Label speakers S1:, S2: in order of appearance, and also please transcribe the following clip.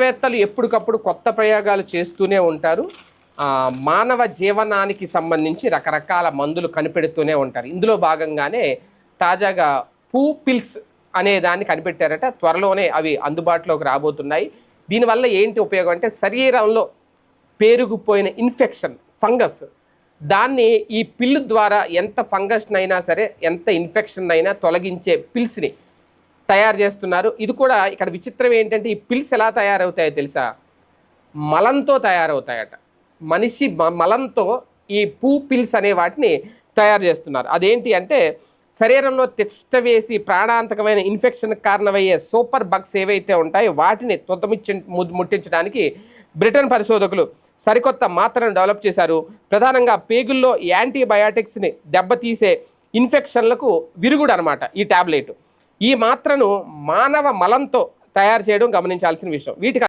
S1: శాస్త్రవేత్తలు ఎప్పటికప్పుడు కొత్త ప్రయోగాలు చేస్తూనే ఉంటారు. మానవ జీవనానికి సంబంధించి రకరకాల మందులు కనిపెడుతూనే ఉంటారు. ఇందులో భాగంగానే తాజాగా పూ పిల్స్ అనే దాన్ని కనిపెట్టారట. త్వరలోనే అవి అందుబాటులోకి రాబోతున్నాయి. దీనివల్ల ఏంటి ఉపయోగం అంటే శరీరంలో పేరుకుపోయిన ఇన్ఫెక్షన్ ఫంగస్ దాన్ని ఈ పిల్లు ద్వారా ఎంత ఫంగస్నైనా అయినా సరే ఎంత ఇన్ఫెక్షన్ అయినా తొలగించే పిల్స్ని తయారు చేస్తున్నారు. ఇది కూడా ఇక్కడ విచిత్రం ఏంటంటే ఈ పిల్స్ ఎలా తయారవుతాయో తెలుసా? మలంతో తయారవుతాయట. మనిషి మ- మలంతో ఈ పూ పిల్స్ అనే వాటిని తయారు చేస్తున్నారు. అదేంటి అంటే శరీరంలో తిష్ట వేసి ప్రాణాంతకమైన ఇన్ఫెక్షన్ కారణమయ్యే సూపర్ బగ్స్ ఏవైతే ఉంటాయో వాటిని తుతమిచ్చి ము- ముట్టించడానికి బ్రిటన్ పరిశోధకులు సరికొత్త మాత్రను డెవలప్ చేశారు. ప్రధానంగా పేగుల్లో యాంటీబయాటిక్స్ని దెబ్బతీసే ఇన్ఫెక్షన్లకు విరుగుడు అనమాట ఈ టాబ్లెట్. ఈ మాత్రను మానవ మలంతో తయారు చేయడం గమనించాల్సిన విషయం. వీటికి